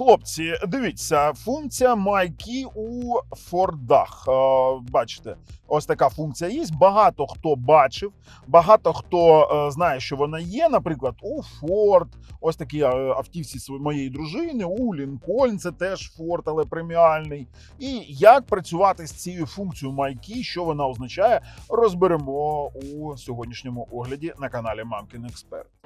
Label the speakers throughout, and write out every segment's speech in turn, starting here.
Speaker 1: Хлопці, дивіться, функція MyKey у Фордах. Е, Бачите, ось така функція є. Багато хто бачив, багато хто е, знає, що вона є. Наприклад, у Ford, ось такі е, автівці моєї дружини, у Lincoln, це теж Ford, але преміальний. І як працювати з цією функцією MyKey, що вона означає, розберемо у сьогоднішньому огляді на каналі Мамкін Експерт.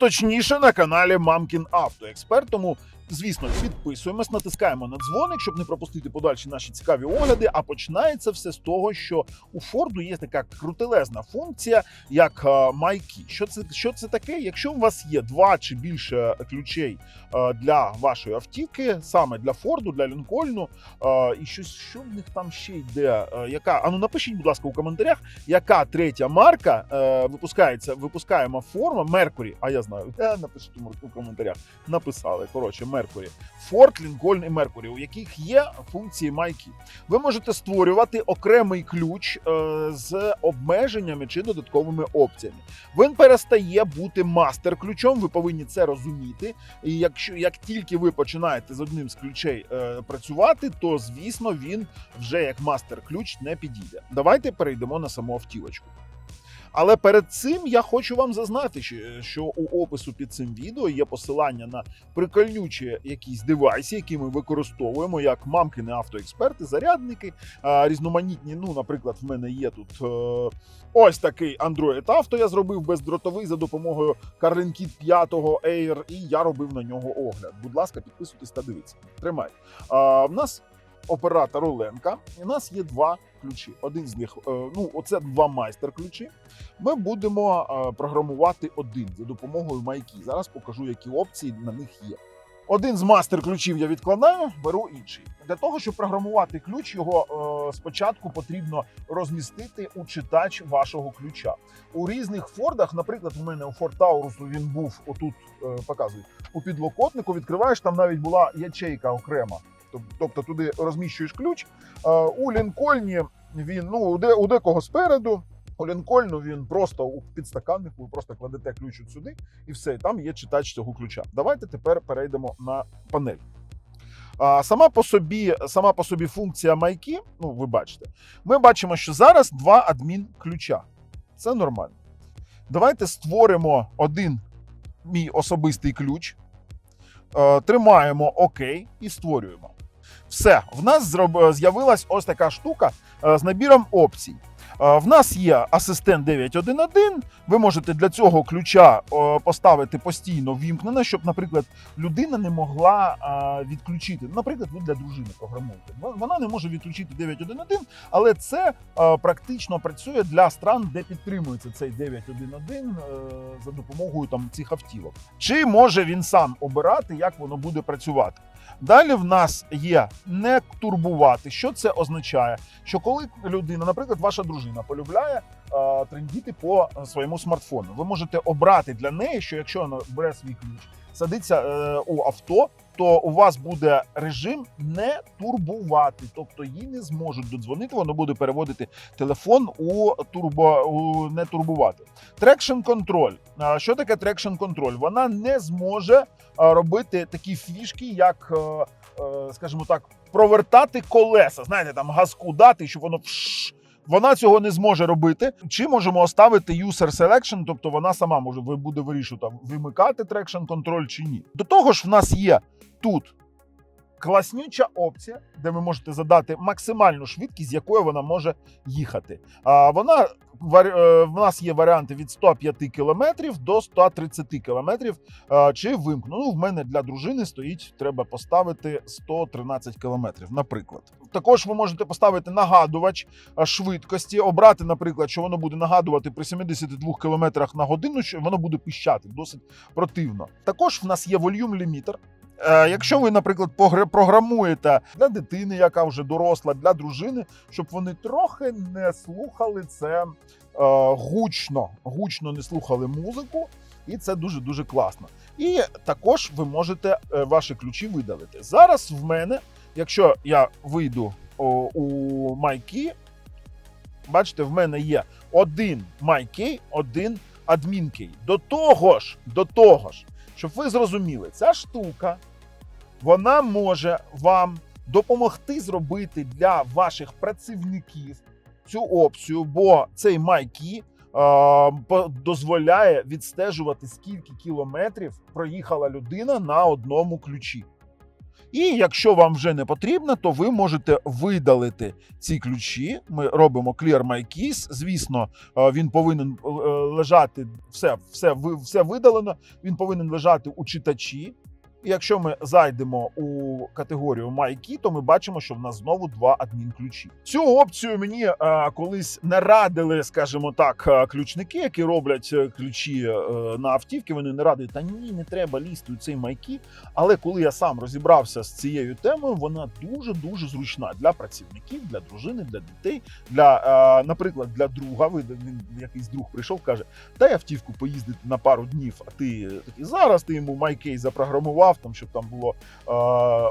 Speaker 1: Точніше, на каналі Мамкін Автоексперт. Тому, звісно, підписуємось, натискаємо на дзвоник, щоб не пропустити подальші наші цікаві огляди. А починається все з того, що у Форду є така крутелезна функція, як е, MyKey. Що це, що це таке? Якщо у вас є два чи більше ключей е, для вашої автівки, саме для Форду, для Лінкольну, е, і щось, що в них там ще йде? Яка а ну напишіть, будь ласка, у коментарях, яка третя марка випускається, випускаємо форма Меркурі. А я знаю, е, напишіть у коментарях. Написали. Коротше, Меркурі. Форд, Лінкольн і Меркурі, у яких є функції MyKey. Ви можете створювати окремий ключ е, з обмеженнями чи додатковими опціями. Він перестає бути мастер-ключом. Ви повинні це розуміти. І якщо як тільки ви починаєте з одним з ключей е, працювати, то звісно він вже як мастер-ключ не підійде. Давайте перейдемо на саму автівочку. Але перед цим я хочу вам зазнати, що- що у опису під цим відео є посилання на прикольнючі якісь девайси, які ми використовуємо як мамкини автоексперти, зарядники, різноманітні. Ну, наприклад, в мене є тут е, ось такий Android Auto. Я зробив бездротовий за допомогою CarLinkit 5 Air, і я робив на нього огляд. Будь ласка, підписуйтесь та дивіться. Тримай. В нас оператор Оленка. І у нас є два ключі. Один з них, е, ну, оце два майстер-ключі. Ми будемо е, програмувати один за допомогою MyKey. Зараз покажу, які опції на них є. Один з мастер-ключів я відкладаю, беру інший. Для того, щоб програмувати ключ, його е, спочатку потрібно розмістити у читач вашого ключа. У різних фордах, наприклад, у мене у Ford Taurus він був отут, е, показую, у підлокотнику відкриваєш, там навіть була ячейка окрема. Тобто туди розміщуєш ключ. Е, у Лінкольні він ну у, де, у декого спереду. У Лінкольну він просто у підстаканнику, ви просто кладете ключ от сюди, і все, там є читач цього ключа. Давайте тепер перейдемо на панель. А, сама по собі, сама по собі функція майки, ну ви бачите, ми бачимо, що зараз два адмін ключа. Це нормально. Давайте створимо один мій особистий ключ, е, тримаємо ОК і створюємо. Все, в нас з'явилась ось така штука е, з набіром опцій. В нас є асистент 911. Ви можете для цього ключа поставити постійно вімкнене, щоб, наприклад, людина не могла відключити. Наприклад, ви для дружини програмуєте. Вона не може відключити 911, але це практично працює для стран, де підтримується цей 911 е, за допомогою там цих автівок. Чи може він сам обирати, як воно буде працювати? Далі в нас є не турбувати. Що це означає? Що коли людина, наприклад, ваша дружина полюбляє е, трендіти по своєму смартфону, ви можете обрати для неї, що якщо вона бере свій ключ, садиться е, у авто, то у вас буде режим не турбувати, тобто їй не зможуть додзвонити, воно буде переводити телефон у турбо у не турбувати. Трекшн контроль. Що таке трекшн контроль? Вона не зможе робити такі фішки, як, е, е, скажімо так, провертати колеса. Знаєте, там газку дати, щоб воно вш. Вона цього не зможе робити. Чи можемо оставити user selection, тобто вона сама може буде вирішувати вимикати traction control чи ні. До того ж, в нас є тут класнюча опція, де ви можете задати максимальну швидкість, з якою вона може їхати. А вона е, в нас є варіанти від 105 км до 130 км. Чи вимкну? Ну, в мене для дружини стоїть, треба поставити 113 км, наприклад. Також ви можете поставити нагадувач швидкості, обрати, наприклад, що воно буде нагадувати при 72 км на годину, що воно буде піщати досить противно. Також в нас є волюм лімітер. Е, Якщо ви, наприклад, програмуєте для дитини, яка вже доросла, для дружини, щоб вони трохи не слухали це е, гучно, гучно не слухали музику, і це дуже дуже класно. І також ви можете е, ваші ключі видалити. Зараз в мене, якщо я вийду у MyKey, Бачите, в мене є один MyKey, один AdminKey. До того ж, до того ж, щоб ви зрозуміли, ця штука вона може вам допомогти зробити для ваших працівників цю опцію, бо цей е, дозволяє відстежувати, скільки кілометрів проїхала людина на одному ключі. І якщо вам вже не потрібно, то ви можете видалити ці ключі. Ми робимо Clear My Keys. Звісно, він повинен е, лежати все, все, все видалено. Він повинен лежати у читачі. Якщо ми зайдемо у категорію Key, то ми бачимо, що в нас знову два адмінключі. Цю опцію мені е, колись не радили, скажімо так, е, ключники, які роблять е, ключі е, на автівки. Вони не радили, та ні, не треба лізти у цей Key. Але коли я сам розібрався з цією темою, вона дуже дуже зручна для працівників, для дружини, для дітей, для, е, наприклад, для друга. Ви він якийсь друг прийшов, каже: дай автівку поїздити на пару днів. А ти такий зараз ти йому MyKey запрограмував, там щоб там було е,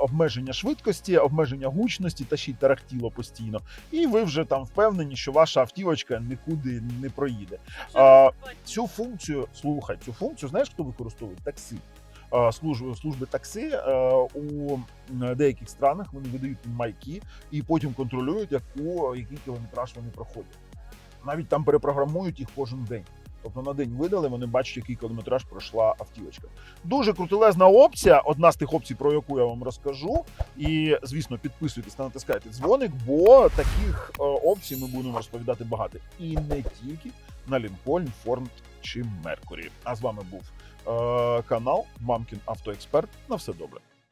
Speaker 1: обмеження швидкості, обмеження гучності та ще й тарахтіло постійно. І ви вже там впевнені, що ваша автівочка нікуди не проїде. А, цю функцію, слухай, цю функцію знаєш, хто використовує? Таксі. Е, Служби, служби таксі е, у деяких странах вони видають майки і потім контролюють, яку, який кілометраж вони проходять. Навіть там перепрограмують їх кожен день. Тобто на день видали, вони бачать, який кілометраж пройшла автівочка. Дуже крутелезна опція. Одна з тих опцій, про яку я вам розкажу. І звісно, підписуйтесь та натискайте дзвоник, бо таких е, опцій ми будемо розповідати багато. І не тільки на Лінкольн, Форд чи Меркурі. А з вами був е, канал Мамкін Автоексперт. На все добре.